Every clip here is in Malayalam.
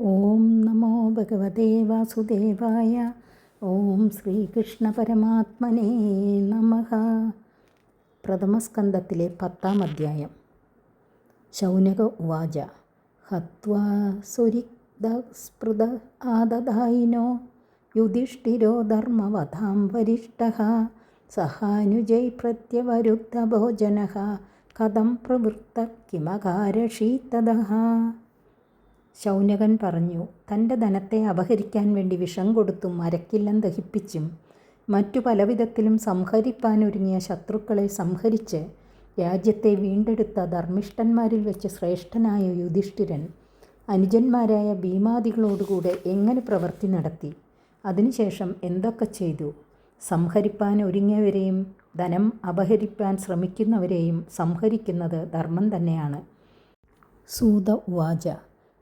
ഓം നമോ ഭഗവതേ വാസുദേവായ. ഓം ശ്രീകൃഷ്ണ പരമാത്മനേ നമ. പ്രഥമസ്കന്ധത്തിലെ പത്താം അധ്യായം. ശൗനക ഉവാച. ഹത്വാ സുരിക്തസ്പൃത ആദധായിനോ യുധിഷ്ഠിരോ ധർമ്മവധാം വരിഷ്ഠ. സഹാനുജൈ പ്രത്യവരുദ്ധഭോജന കഥം പ്രവൃത്ത കിമകാരഷീത്തത ശൗനകൻ പറഞ്ഞു തന്റെ ധനത്തെ അപഹരിക്കാൻ വേണ്ടി വിഷം കൊടുത്തും മരക്കില്ലം ദഹിപ്പിച്ചും മറ്റു പലവിധത്തിലും സംഹരിപ്പാനൊരുങ്ങിയ ശത്രുക്കളെ സംഹരിച്ച് രാജ്യത്തെ വീണ്ടെടുത്ത ധർമ്മിഷ്ഠന്മാരിൽ വെച്ച് ശ്രേഷ്ഠനായ യുധിഷ്ഠിരൻ അനുജന്മാരായ ഭീമാദികളോടുകൂടെ എങ്ങനെ പ്രവൃത്തി നടത്തി? അതിനുശേഷം എന്തൊക്കെ ചെയ്തു? സംഹരിപ്പാൻ ഒരുങ്ങിയവരെയും ധനം അപഹരിപ്പാൻ ശ്രമിക്കുന്നവരെയും സംഹരിക്കുന്നത് ധർമ്മം തന്നെയാണ്. സൂത ഉവാച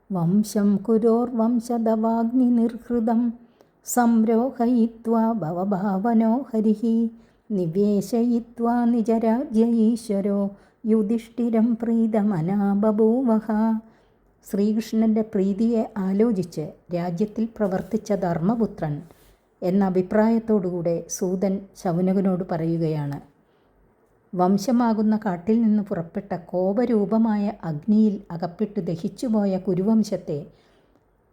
വംശം കുരോർവംശദവാഗ്നിനിർഹൃതം സംരോഹയിത്വാ ഭവഭാവനോ ഹരിः നിവേശയിത്വാ നിജരാജ്യീശ്വരോ യുധിഷ്ഠിരം പ്രീതമനാ ബഭൂവഹ ശ്രീകൃഷ്ണന്റെ പ്രീതിയെ ആലോചിച്ച് രാജ്യത്തിൽ പ്രവർത്തിച്ച ധർമ്മപുത്രൻ എന്ന അഭിപ്രായത്തോടുകൂടെ സൂതൻ ശൗനകനോട് പറയുകയാണ്. വംശമാകുന്ന കാട്ടിൽ നിന്ന് പുറപ്പെട്ട കോപരൂപമായ അഗ്നിയിൽ അകപ്പെട്ട് ദഹിച്ചുപോയ കുരുവംശത്തെ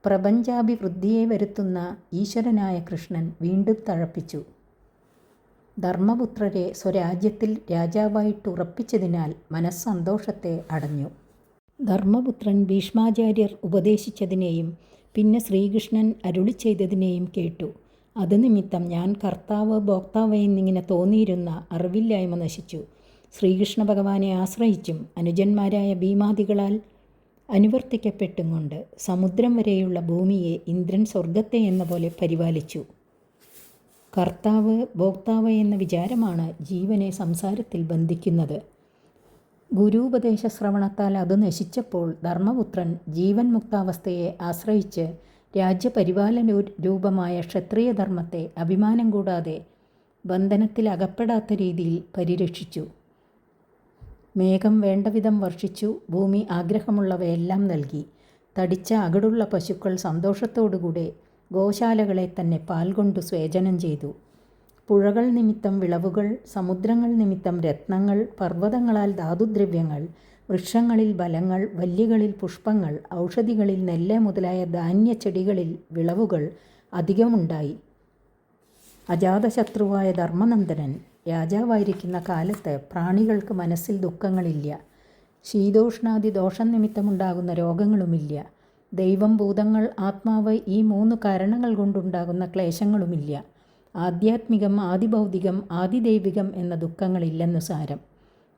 പ്രപഞ്ചാഭിവൃദ്ധിയെ വരുത്തുന്ന ഈശ്വരനായ കൃഷ്ണൻ വീണ്ടും തഴപ്പിച്ചു. ധർമ്മപുത്രരെ സ്വരാജ്യത്തിൽ രാജാവായിട്ട് ഉറപ്പിച്ചതിനാൽ മനസ്സന്തോഷത്തെ അടഞ്ഞു. ധർമ്മപുത്രൻ ഭീഷ്മാചാര്യർ ഉപദേശിച്ചതിനെയും പിന്നെ ശ്രീകൃഷ്ണൻ അരുളി ചെയ്തതിനെയും കേട്ടു. അത് നിമിത്തം ഞാൻ കർത്താവ് ഭോക്താവ് എന്നിങ്ങനെ തോന്നിയിരുന്ന അറിവില്ലായ്മ നശിച്ചു. ശ്രീകൃഷ്ണ ഭഗവാനെ ആശ്രയിച്ചും അനുജന്മാരായ ഭീമാദികളാൽ അനുവർത്തിക്കപ്പെട്ടും കൊണ്ട് സമുദ്രം വരെയുള്ള ഭൂമിയെ ഇന്ദ്രൻ സ്വർഗത്തെ എന്ന പോലെ പരിപാലിച്ചു. കർത്താവ് ഭോക്താവ് എന്ന വിചാരമാണ് ജീവനെ സംസാരത്തിൽ ബന്ധിക്കുന്നത്. ഗുരുപദേശ ശ്രവണത്താൽ അത് നശിച്ചപ്പോൾ ധർമ്മപുത്രൻ ജീവൻ മുക്താവസ്ഥയെ ആശ്രയിച്ച് രാജ്യപരിപാലന രൂപമായ ക്ഷത്രിയധർമ്മത്തെ അഭിമാനം കൂടാതെ ബന്ധനത്തിൽ അകപ്പെടാത്ത രീതിയിൽ പരിരക്ഷിച്ചു. മേഘം വേണ്ടവിധം വർഷിച്ചു ഭൂമി ആഗ്രഹമുള്ളവയെല്ലാം നൽകി. തടിച്ച അകടുള്ള പശുക്കൾ സന്തോഷത്തോടുകൂടെ ഗോശാലകളെ തന്നെ പാൽ കൊണ്ട് സ്വേചനം ചെയ്തു. പുഴകൾ നിമിത്തം വിളവുകൾ സമുദ്രങ്ങൾ നിമിത്തം രത്നങ്ങൾ പർവതങ്ങളാൽ ധാതുദ്രവ്യങ്ങൾ വൃക്ഷങ്ങളിൽ ബലങ്ങൾ വല്യകളിൽ പുഷ്പങ്ങൾ ഔഷധികളിൽ നെല്ല് മുതലായ ധാന്യച്ചെടികളിൽ വിളവുകൾ അധികമുണ്ടായി. അജാതശത്രുവായ ധർമ്മനന്ദനൻ രാജാവായിരിക്കുന്ന കാലത്ത് പ്രാണികൾക്ക് മനസ്സിൽ ദുഃഖങ്ങളില്ല. ശീതോഷ്ണാദി ദോഷം നിമിത്തമുണ്ടാകുന്ന രോഗങ്ങളുമില്ല. ദൈവം ഭൂതങ്ങൾ ആത്മാവ് ഈ മൂന്ന് കാരണങ്ങൾ കൊണ്ടുണ്ടാകുന്ന ക്ലേശങ്ങളുമില്ല. ആധ്യാത്മികം ആദിഭൗതികം ആദിദൈവികം എന്ന ദുഃഖങ്ങളില്ലെന്ന് സാരം.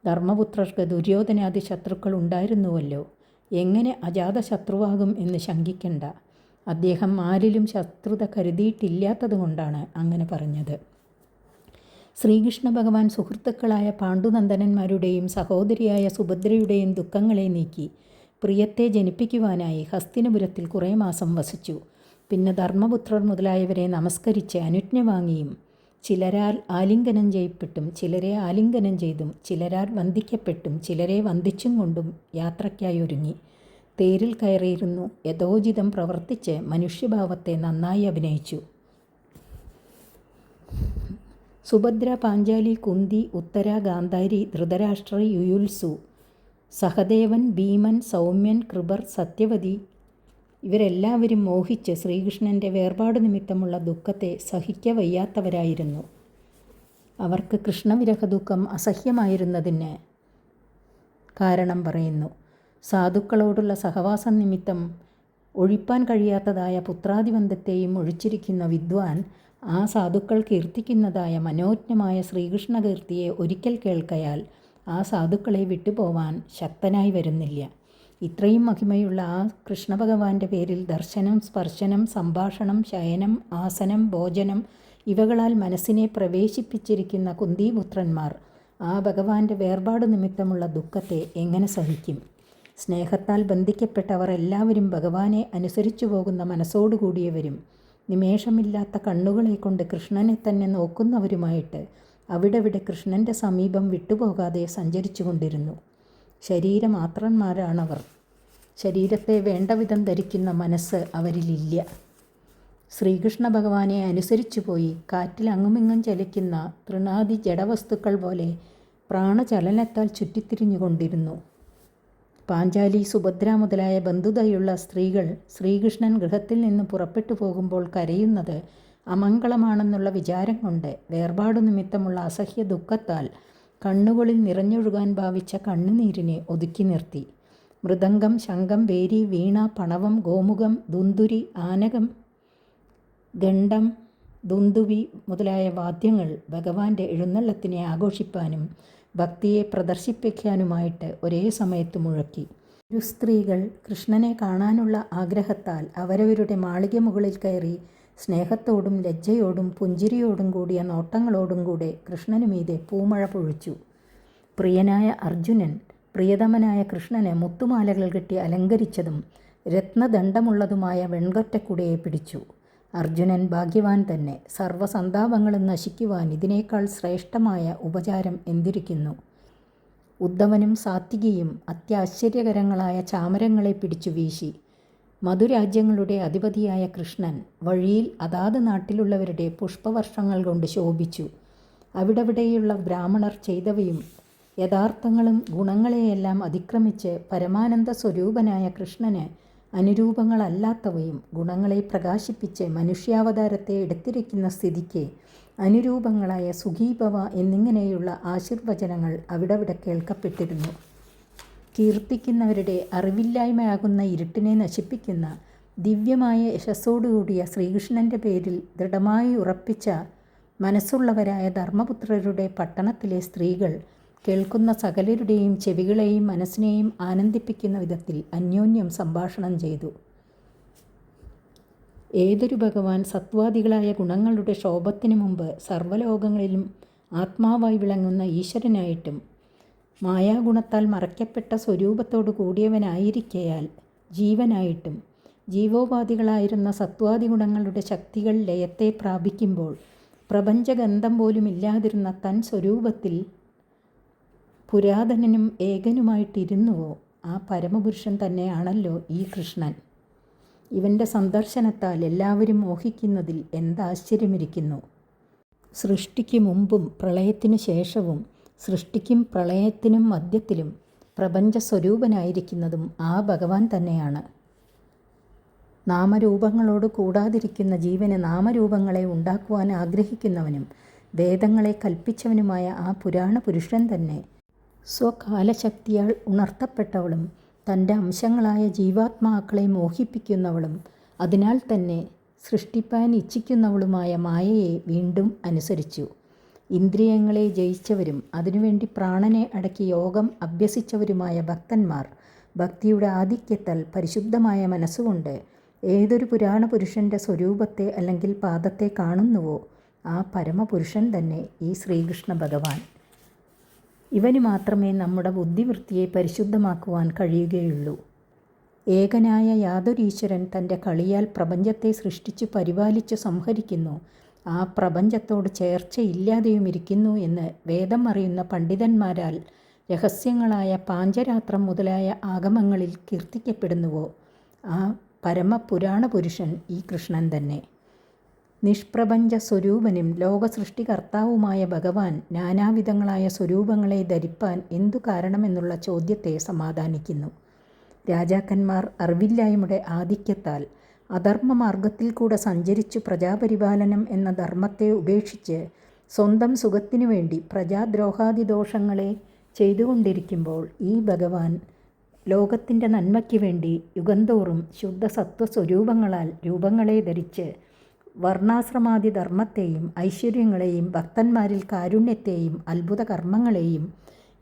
ധർമ്മപുത്രർക്ക് ദുര്യോധനാദി ശത്രുക്കൾ ഉണ്ടായിരുന്നുവല്ലോ. എങ്ങനെ അജാതശത്രുവാകും എന്ന് ശങ്കിക്കണ്ട. അദ്ദേഹം ആരിലും ശത്രുത കരുതിയിട്ടില്ലാത്തതുകൊണ്ടാണ് അങ്ങനെ പറഞ്ഞത്. ശ്രീകൃഷ്ണ ഭഗവാൻ സുഹൃത്തുക്കളായ പാണ്ഡുനന്ദനന്മാരുടെയും സഹോദരിയായ സുഭദ്രയുടെയും ദുഃഖങ്ങളെ നീക്കി പ്രിയത്തെ ജനിപ്പിക്കുവാനായി ഹസ്തിനപുരത്തിൽ കുറേ മാസം വസിച്ചു. പിന്നെ ധർമ്മപുത്രർ മുതലായവരെ നമസ്കരിച്ച് അനുജ്ഞ വാങ്ങിയും ചിലരാൽ ആലിംഗനം ചെയ്യപ്പെട്ടും ചിലരെ ആലിംഗനം ചെയ്തും ചിലരാൽ വന്ദിക്കപ്പെട്ടും ചിലരെ വന്ദിച്ചും കൊണ്ടും യാത്രയ്ക്കായി ഒരുങ്ങി. തേരിൽ കയറിയിരുന്നു. യഥോചിതം പ്രവർത്തിച്ച് മനുഷ്യഭാവത്തെ നന്നായി അഭിനയിച്ചു. സുഭദ്ര പാഞ്ചാലി കുന്തി ഉത്തര ഗാന്ധാരി ധൃതരാഷ്ട്ര യുയുൽസു സഹദേവൻ ഭീമൻ സൗമ്യൻ കൃപർ സത്യവതി ഇവരെല്ലാവരും മോഹിച്ച് ശ്രീകൃഷ്ണന്റെ വേർപാട് നിമിത്തമുള്ള ദുഃഖത്തെ സഹിക്കവയ്യാത്തവരായിരുന്നു അവർക്ക് കൃഷ്ണവിരഹ ദുഃഖം അസഹ്യമായിരുന്നതിന് കാരണം പറയുന്നു. സാധുക്കളോടുള്ള സഹവാസം നിമിത്തം ഒഴിപ്പാൻ കഴിയാത്തതായ പുത്രാധിബന്ധത്തെയും ഒഴിച്ചിരിക്കുന്ന വിദ്വാൻ ആ സാധുക്കൾ കീർത്തിക്കുന്നതായ മനോജ്ഞമായ ശ്രീകൃഷ്ണകീർത്തിയെ ഒരിക്കൽ കേൾക്കയാൽ ആ സാധുക്കളെ വിട്ടുപോവാൻ ശക്തനായി വരുന്നില്ല. ഇത്രയും മഹിമയുള്ള ആ കൃഷ്ണഭഗവാന്റെ പേരിൽ ദർശനം സ്പർശനം സംഭാഷണം ശയനം ആസനം ഭോജനം ഇവകളാൽ മനസ്സിനെ പ്രവേശിപ്പിച്ചിരിക്കുന്ന കുന്തിപുത്രന്മാർ. ആ ഭഗവാന്റെ വേർപാട് നിമിത്തമുള്ള ദുഃഖത്തെ എങ്ങനെ സഹിക്കും? സ്നേഹത്താൽ ബന്ധിക്കപ്പെട്ടവർ എല്ലാവരും ഭഗവാനെ അനുസരിച്ചു പോകുന്ന മനസ്സോടുകൂടിയവരും. നിമേഷമില്ലാത്ത കണ്ണുകളെ കൊണ്ട് കൃഷ്ണനെ തന്നെ നോക്കുന്നവരുമായിട്ട് അവിടെവിടെ കൃഷ്ണന്റെ സമീപം വിട്ടുപോകാതെ സഞ്ചരിച്ചു കൊണ്ടിരുന്നു ശരീരമാത്രന്മാരാണവർ. ശരീരത്തെ വേണ്ടവിധം ധരിക്കുന്ന മനസ്സ് അവരിലില്ല. ശ്രീകൃഷ്ണ ഭഗവാനെ അനുസരിച്ചു പോയി കാറ്റിൽ അങ്ങുമിങ്ങും ചലിക്കുന്ന തൃണാദി ജഡവസ്തുക്കൾ പോലെ പ്രാണചലനത്താൽ ചുറ്റിത്തിരിഞ്ഞുകൊണ്ടിരുന്നു. പാഞ്ചാലി സുഭദ്ര മുതലായ ബന്ധുതയുള്ള സ്ത്രീകൾ ശ്രീകൃഷ്ണൻ ഗൃഹത്തിൽ നിന്ന് പുറപ്പെട്ടു പോകുമ്പോൾ കരയുന്നത് അമംഗളമാണെന്നുള്ള വിചാരം കൊണ്ട് വേർപാടു നിമിത്തമുള്ള അസഹ്യ ദുഃഖത്താൽ കണ്ണുകളിൽ നിറഞ്ഞൊഴുകാൻ ഭാവിച്ച കണ്ണുനീരിനെ ഒതുക്കി നിർത്തി. മൃദംഗം ശംഖം വേരി വീണ പണവം ഗോമുഖം ദുന്തുരി ആനകം ഗണ്ഡം ദുന്തുവി മുതലായ വാദ്യങ്ങൾ ഭഗവാന്റെ എഴുന്നള്ളത്തിനെ ആഘോഷിപ്പാനും ഭക്തിയെ പ്രദർശിപ്പിക്കാനുമായിട്ട് ഒരേ സമയത്ത് മുഴക്കി. ഒരു സ്ത്രീകൾ കൃഷ്ണനെ കാണാനുള്ള ആഗ്രഹത്താൽ അവരവരുടെ മാളിക മുകളിൽ കയറി സ്നേഹത്തോടും ലജ്ജയോടും പുഞ്ചിരിയോടും കൂടിയ നോട്ടങ്ങളോടും കൂടെ കൃഷ്ണനു മീതെ പൂമഴ പൊഴിച്ചു. പ്രിയനായ അർജുനൻ പ്രിയതമനായ കൃഷ്ണനെ മുത്തുമാലകൾ കെട്ടി അലങ്കരിച്ചതും രത്നദണ്ഡമുള്ളതുമായ വെൺകൊറ്റക്കുടയെ പിടിച്ചു. അർജുനൻ ഭാഗ്യവാൻ തന്നെ സർവസന്താപങ്ങളും നശിക്കുവാൻ ഇതിനേക്കാൾ ശ്രേഷ്ഠമായ ഉപചാരം എന്തിരിക്കുന്നു? ഉദ്ധവനും സാത്വികിയും അത്യാശ്ചര്യകരങ്ങളായ ചാമരങ്ങളെ പിടിച്ചു വീശി. മധുരാജ്യങ്ങളുടെ അധിപതിയായ കൃഷ്ണൻ വഴിയിൽ അതാത് നാട്ടിലുള്ളവരുടെ പുഷ്പവർഷങ്ങൾ കൊണ്ട് ശോഭിച്ചു. അവിടെവിടെയുള്ള ബ്രാഹ്മണർ ചെയ്തവയും യഥാർത്ഥങ്ങളും ഗുണങ്ങളെയെല്ലാം അതിക്രമിച്ച് പരമാനന്ദ സ്വരൂപനായ കൃഷ്ണന് അനുരൂപങ്ങളല്ലാത്തവയും ഗുണങ്ങളെ പ്രകാശിപ്പിച്ച് മനുഷ്യാവതാരത്തെ എടുത്തിരിക്കുന്ന സ്ഥിതിക്ക് അനുരൂപങ്ങളായ സുഖീഭവ എന്നിങ്ങനെയുള്ള ആശീർവചനങ്ങൾ അവിടെവിടെ കേൾക്കപ്പെട്ടിരുന്നു. കീർത്തിക്കുന്നവരുടെ അറിവില്ലായ്മയാകുന്ന ഇരുട്ടിനെ നശിപ്പിക്കുന്ന ദിവ്യമായ യശസ്സോടുകൂടിയ ശ്രീകൃഷ്ണന്റെ പേരിൽ ദൃഢമായി ഉറപ്പിച്ച മനസ്സുള്ളവരായ ധർമ്മപുത്രരുടെ പട്ടണത്തിലെ സ്ത്രീകൾ കേൾക്കുന്ന സകലരുടെയും ചെവികളെയും മനസ്സിനെയും ആനന്ദിപ്പിക്കുന്ന വിധത്തിൽ അന്യോന്യം സംഭാഷണം ചെയ്തു. ഏതൊരു ഭഗവാൻ സത്വാദികളായ ഗുണങ്ങളുടെ ശോഭത്തിനു മുമ്പ് സർവലോകങ്ങളിലും ആത്മാവായി വിളങ്ങുന്ന ഈശ്വരനായിട്ടും മായാഗുണത്താൽ മറയ്ക്കപ്പെട്ട സ്വരൂപത്തോടു കൂടിയവനായിരിക്കയാൽ ജീവനായിട്ടും ജീവോപാധികളായിരുന്ന സത്വാദി ഗുണങ്ങളുടെ ശക്തികൾ ലയത്തെ പ്രാപിക്കുമ്പോൾ പ്രപഞ്ചഗന്ധം പോലും ഇല്ലാതിരുന്ന തൻ സ്വരൂപത്തിൽ പുരാതനനും ഏകനുമായിട്ടിരുന്നുവോ? ആ പരമപുരുഷൻ തന്നെയാണല്ലോ ഈ കൃഷ്ണൻ. ഇവന്റെ സന്ദർശനത്താൽ എല്ലാവരും മോഹിക്കുന്നതിൽ എന്താശ്ചര്യമിരിക്കുന്നു? സൃഷ്ടിക്ക് മുമ്പും പ്രളയത്തിനു ശേഷവും സൃഷ്ടിക്കും പ്രളയത്തിനും മധ്യത്തിലും പ്രപഞ്ച സ്വരൂപനായിരിക്കുന്നതും ആ ഭഗവാൻ തന്നെയാണ്. നാമരൂപങ്ങളോട് കൂടാതിരിക്കുന്ന ജീവന് നാമരൂപങ്ങളെ ഉണ്ടാക്കുവാൻ ആഗ്രഹിക്കുന്നവനും വേദങ്ങളെ കൽപ്പിച്ചവനുമായ ആ പുരാണ പുരുഷൻ തന്നെ സ്വകാലശക്തിയാൽ ഉണർത്തപ്പെട്ടവളും തന്റെ അംശങ്ങളായ ജീവാത്മാക്കളെ മോഹിപ്പിക്കുന്നവളും അതിനാൽ തന്നെ സൃഷ്ടിപ്പാൻ ഇച്ഛിക്കുന്നവളുമായ മായയെ വീണ്ടും അനുസരിച്ചു. ഇന്ദ്രിയങ്ങളെ ജയിച്ചവരും അതിനുവേണ്ടി പ്രാണനെ അടക്കി യോഗം അഭ്യസിച്ചവരുമായ ഭക്തന്മാർ ഭക്തിയുടെ ആധിക്യത്താൽ പരിശുദ്ധമായ മനസ്സുകൊണ്ട് ഏതൊരു പുരാണ പുരുഷന്റെ സ്വരൂപത്തെ അല്ലെങ്കിൽ പാദത്തെ കാണുന്നുവോ ആ പരമപുരുഷൻ തന്നെ ഈ ശ്രീകൃഷ്ണ ഭഗവാൻ. ഇവന് മാത്രമേ നമ്മുടെ ബുദ്ധിവൃത്തിയെ പരിശുദ്ധമാക്കുവാൻ കഴിയുകയുള്ളൂ. ഏകനായ യാതൊരീശ്വരൻ തന്റെ കളിയാൽ പ്രപഞ്ചത്തെ സൃഷ്ടിച്ചു പരിപാലിച്ചു സംഹരിക്കുന്നു. ആ പ്രപഞ്ചത്തോട് ചേർച്ചയില്ലാതെയും ഇരിക്കുന്നു എന്ന് വേദം അറിയുന്ന പണ്ഡിതന്മാരാൽ രഹസ്യങ്ങളായ പാഞ്ചരാത്രം മുതലായ ആഗമങ്ങളിൽ കീർത്തിക്കപ്പെടുന്നുവോ? ആ പരമപുരാണ പുരുഷൻ ഈ കൃഷ്ണൻ തന്നെ. നിഷ്പ്രപഞ്ച സ്വരൂപനും ലോകസൃഷ്ടികർത്താവുമായ ഭഗവാൻ നാനാവിധങ്ങളായ സ്വരൂപങ്ങളെ ധരിപ്പാൻ എന്തു കാരണമെന്നുള്ള ചോദ്യത്തെ സമാധാനിക്കുന്നു. രാജാക്കന്മാർ അറിവില്ലായ്മയുടെ ആധിക്യത്താൽ അധർമ്മമാർഗത്തിൽ കൂടെ സഞ്ചരിച്ചു പ്രജാപരിപാലനം എന്ന ധർമ്മത്തെ ഉപേക്ഷിച്ച് സ്വന്തം സുഖത്തിനു വേണ്ടി പ്രജാദ്രോഹാദി ദോഷങ്ങളെ ചെയ്തുകൊണ്ടിരിക്കുമ്പോൾ ഈ ഭഗവാൻ ലോകത്തിന്റെ നന്മയ്ക്ക് വേണ്ടി യുഗന്തോറും ശുദ്ധ സത്വസ്വരൂപങ്ങളാൽ രൂപങ്ങളെ ധരിച്ച് വർണാശ്രമാദി ധർമ്മത്തെയും ഐശ്വര്യങ്ങളെയും ഭക്തന്മാരിൽ കാരുണ്യത്തെയും അത്ഭുത കർമ്മങ്ങളെയും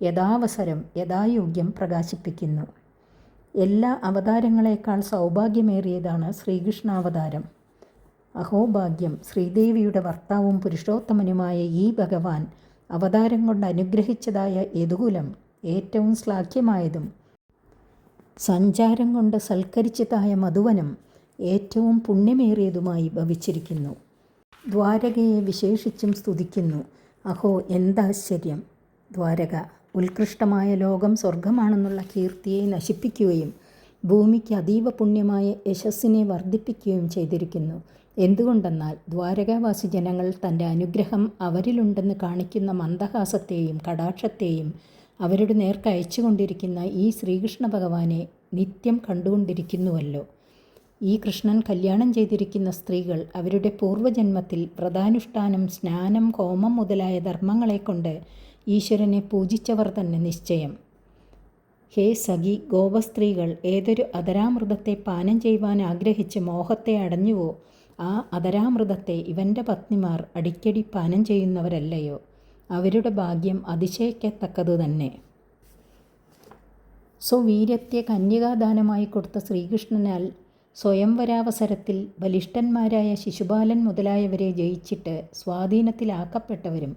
യഥാവസരം യഥായോഗ്യം പ്രകാശിപ്പിക്കുന്നു. എല്ലാ അവതാരങ്ങളെക്കാൾ സൗഭാഗ്യമേറിയതാണ് ശ്രീകൃഷ്ണാവതാരം. അഹോഭാഗ്യം ശ്രീദേവിയുടെ ഭർത്താവും പുരുഷോത്തമനുമായ ഈ ഭഗവാൻ അവതാരം കൊണ്ട് അനുഗ്രഹിച്ചതായ യദുകുലം ഏറ്റവും ശ്ലാഘ്യമായതും സഞ്ചാരം കൊണ്ട് സൽക്കരിച്ചതായ മധുവനം ഏറ്റവും പുണ്യമേറിയതുമായി ഭവിച്ചിരിക്കുന്നു. ദ്വാരകയെ വിശേഷിച്ചും സ്തുതിക്കുന്നു. അഹോ എന്താശ്ചര്യം ദ്വാരക ഉത്കൃഷ്ടമായ ലോകം സ്വർഗമാണെന്നുള്ള കീർത്തിയെ നശിപ്പിക്കുകയും ഭൂമിക്ക് അതീവ പുണ്യമായ യശസ്സിനെ വർദ്ധിപ്പിക്കുകയും ചെയ്തിരിക്കുന്നു. എന്തുകൊണ്ടെന്നാൽ ദ്വാരകാവാസി ജനങ്ങൾ തന്റെ അനുഗ്രഹം അവരിലുണ്ടെന്ന് കാണിക്കുന്ന മന്ദഹാസത്തെയും കടാക്ഷത്തെയും അവരുടെ നേർക്ക് അയച്ചുകൊണ്ടിരിക്കുന്ന ഈ ശ്രീകൃഷ്ണ ഭഗവാനെ നിത്യം കണ്ടുകൊണ്ടിരിക്കുന്നുവല്ലോ. ഈ കൃഷ്ണൻ കല്യാണം ചെയ്തിരിക്കുന്ന സ്ത്രീകൾ അവരുടെ പൂർവജന്മത്തിൽ വ്രതാനുഷ്ഠാനം സ്നാനം ഹോമം മുതലായ ധർമ്മങ്ങളെക്കൊണ്ട് ഈശ്വരനെ പൂജിച്ചവർ തന്നെ നിശ്ചയം. ഹേ സഖി ഗോപസ്ത്രീകൾ ഏതൊരു അധരാമൃതത്തെ പാനം ചെയ്യുവാൻ ആഗ്രഹിച്ച് മോഹത്തെ അടഞ്ഞുവോ ആ അധരാമൃതത്തെ ഇവന്റെ പത്നിമാർ അടിക്കടി പാനം ചെയ്യുന്നവരല്ലയോ? അവരുടെ ഭാഗ്യം അതിശയിക്കത്തക്കതു തന്നെ. സ്വവീര്യത്തെ കന്യകാദാനമായി കൊടുത്ത ശ്രീകൃഷ്ണനാൽ സ്വയംവരാവസരത്തിൽ ബലിഷ്ഠന്മാരായ ശിശുപാലൻ മുതലായവരെ ജയിച്ചിട്ട് സ്വാധീനത്തിലാക്കപ്പെട്ടവരും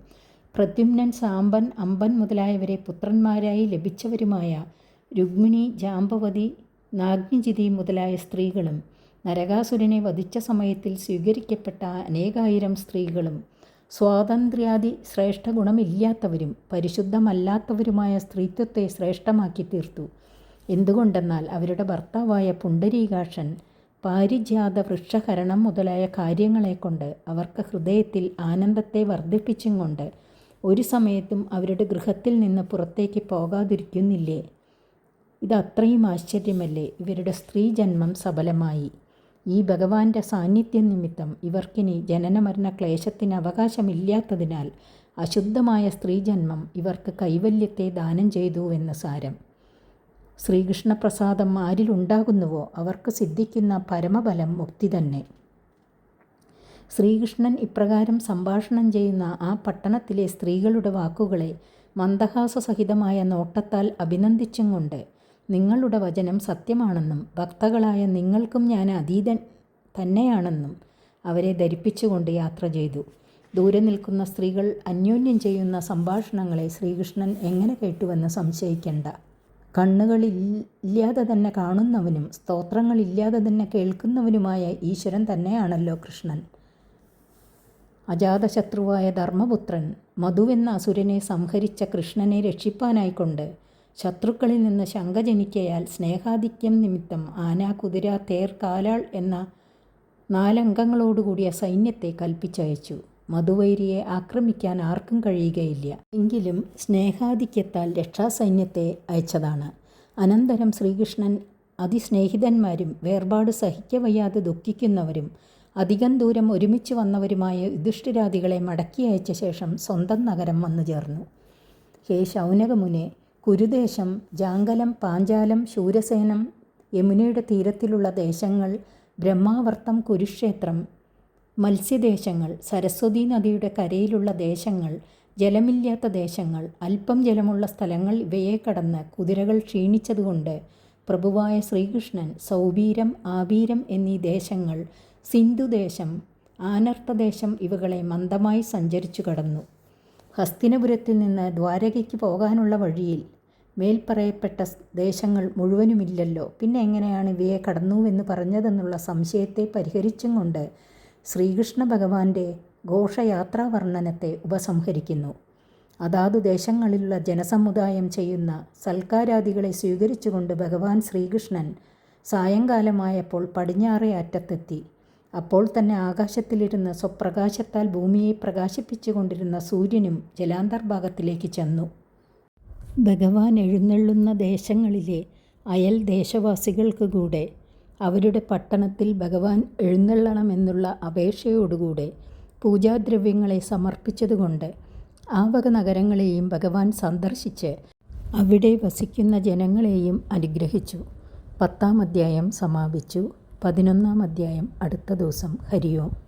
പ്രദ്യുമ്നൻ സാമ്പൻ അമ്പൻ മുതലായവരെ പുത്രന്മാരായി ലഭിച്ചവരുമായ രുക്മിണി ജാമ്പവതി നാഗ്നിജിതി മുതലായ സ്ത്രീകളും നരകാസുരനെ വധിച്ച സമയത്തിൽ സ്വീകരിക്കപ്പെട്ട അനേകായിരം സ്ത്രീകളും സ്വാതന്ത്ര്യാദി ശ്രേഷ്ഠ ഗുണമില്ലാത്തവരും പരിശുദ്ധമല്ലാത്തവരുമായ സ്ത്രീത്വത്തെ ശ്രേഷ്ഠമാക്കി തീർത്തു. എന്തുകൊണ്ടെന്നാൽ അവരുടെ ഭർത്താവായ പുണ്ടരീകാക്ഷൻ പാരിജാത വൃക്ഷഹരണം മുതലായ കാര്യങ്ങളെക്കൊണ്ട് അവർക്ക് ഹൃദയത്തിൽ ആനന്ദത്തെ വർദ്ധിപ്പിച്ചും കൊണ്ട് ഒരു സമയത്തും അവരുടെ ഗൃഹത്തിൽ നിന്ന് പുറത്തേക്ക് പോകാതിരിക്കുന്നില്ലേ? ഇത് അത്രയും ആശ്ചര്യമല്ലേ? ഇവരുടെ സ്ത്രീജന്മം സബലമായി. ഈ ഭഗവാന്റെ സാന്നിധ്യം നിമിത്തം ഇവർക്കിനി ജനനമരണ ക്ലേശത്തിന് അവകാശമില്ലാത്തതിനാൽ അശുദ്ധമായ സ്ത്രീജന്മം ഇവർക്ക് കൈവല്യത്തെ ദാനം ചെയ്തുവെന്ന് സാരം. ശ്രീകൃഷ്ണപ്രസാദം ആരിലുണ്ടാകുന്നുവോ അവർക്ക് സിദ്ധിക്കുന്ന പരമബലം മുക്തി തന്നെ. ശ്രീകൃഷ്ണൻ ഇപ്രകാരം സംഭാഷണം ചെയ്യുന്ന ആ പട്ടണത്തിലെ സ്ത്രീകളുടെ വാക്കുകളെ മന്ദഹാസസഹിതമായ നോട്ടത്താൽ അഭിനന്ദിച്ചും കൊണ്ട് നിങ്ങളുടെ വചനം സത്യമാണെന്നും ഭക്തകളായ നിങ്ങൾക്കും ഞാൻ അതീതൻ തന്നെയാണെന്നും അവരെ ധരിപ്പിച്ചുകൊണ്ട് യാത്ര ചെയ്തു. ദൂരെ നിൽക്കുന്ന സ്ത്രീകൾ അന്യോന്യം ചെയ്യുന്ന സംഭാഷണങ്ങളെ ശ്രീകൃഷ്ണൻ എങ്ങനെ കേട്ടുവെന്ന് സംശയിക്കേണ്ട. കണ്ണുകളില്ലാതെ തന്നെ കാണുന്നവനും സ്തോത്രങ്ങളില്ലാതെ തന്നെ കേൾക്കുന്നവനുമായ ഈശ്വരൻ തന്നെയാണല്ലോ കൃഷ്ണൻ. അജാതശത്രുവായ ധർമ്മപുത്രൻ മധുവെന്ന അസുരനെ സംഹരിച്ച കൃഷ്ണനെ രക്ഷിപ്പാനായിക്കൊണ്ട് ശത്രുക്കളിൽ നിന്ന് ശങ്ക ജനിക്കയാൽ സ്നേഹാധിക്യം നിമിത്തം ആന കുതിര തേർ കാലാൾ എന്ന നാലംഗങ്ങളോടുകൂടിയ സൈന്യത്തെ കൽപ്പിച്ചയച്ചു. മധുവൈരിയെ ആക്രമിക്കാൻ ആർക്കും കഴിയുകയില്ല. എങ്കിലും സ്നേഹാധിക്യത്താൽ രക്ഷാസൈന്യത്തെ അയച്ചതാണ്. അനന്തരം ശ്രീകൃഷ്ണൻ അതിസ്നേഹിതന്മാരും വേർപാട് സഹിക്കവയ്യാതെ ദുഃഖിക്കുന്നവരും അധികം ദൂരം ഒരുമിച്ച് വന്നവരുമായ യുധിഷ്ഠിരാദികളെ മടക്കി അയച്ച ശേഷം സ്വന്തം നഗരം വന്നു ചേർന്നു. ഹേ ശൗനകമുനെ കുരുദേശം ജാങ്കലം പാഞ്ചാലം ശൂരസേനം യമുനയുടെ തീരത്തിലുള്ള ദേശങ്ങൾ ബ്രഹ്മാവർത്തം കുരുക്ഷേത്രം മത്സ്യദേശങ്ങൾ സരസ്വതി നദിയുടെ കരയിലുള്ള ദേശങ്ങൾ ജലമില്ലാത്ത ദേശങ്ങൾ അല്പം ജലമുള്ള സ്ഥലങ്ങൾ ഇവയെ കടന്ന് കുതിരകൾ ക്ഷീണിച്ചതുകൊണ്ട് പ്രഭുവായ ശ്രീകൃഷ്ണൻ സൗബീരം ആബീരം എന്നീ ദേശങ്ങൾ സിന്ധുദേശം ആനർത്തദേശം ഇവകളെ മന്ദമായി സഞ്ചരിച്ചു കടന്നു. ഹസ്തിനപുരത്തിൽ നിന്ന് ദ്വാരകയ്ക്ക് പോകാനുള്ള വഴിയിൽ മേൽപ്പറയപ്പെട്ട ദേശങ്ങൾ മുഴുവനുമില്ലല്ലോ പിന്നെ എങ്ങനെയാണ് ഇവയെ കടന്നുവെന്ന് പറഞ്ഞതെന്നുള്ള സംശയത്തെ പരിഹരിച്ചും കൊണ്ട് ശ്രീകൃഷ്ണ ഭഗവാന്റെ ഘോഷയാത്രാ വർണനത്തെ ഉപസംഹരിക്കുന്നു. അതാതു ദേശങ്ങളിലുള്ള ജനസമുദായം ചെയ്യുന്ന സൽക്കാരാദികളെ സ്വീകരിച്ചുകൊണ്ട് ഭഗവാൻ ശ്രീകൃഷ്ണൻ സായങ്കാലമായപ്പോൾ പടിഞ്ഞാറേ അറ്റത്തെത്തി. അപ്പോൾ തന്നെ ആകാശത്തിലിരുന്ന് സ്വപ്രകാശത്താൽ ഭൂമിയെ പ്രകാശിപ്പിച്ചുകൊണ്ടിരുന്ന സൂര്യനും ജലാന്തർഭാഗത്തിലേക്ക് ചെന്നു. ഭഗവാൻ എഴുന്നള്ളുന്ന ദേശങ്ങളിലെ അയൽ ദേശവാസികൾക്ക് കൂടെ അവരുടെ പട്ടണത്തിൽ ഭഗവാൻ എഴുന്നള്ളണമെന്നുള്ള അപേക്ഷയോടുകൂടെ പൂജാദ്രവ്യങ്ങളെ സമർപ്പിച്ചതുകൊണ്ട് ആ വക നഗരങ്ങളെയും ഭഗവാൻ സന്ദർശിച്ച് അവിടെ വസിക്കുന്ന ജനങ്ങളെയും അനുഗ്രഹിച്ചു. പത്താം അധ്യായം സമാപിച്ചു. പതിനൊന്നാം അധ്യായം അടുത്ത ദിവസം ഹരിയോം.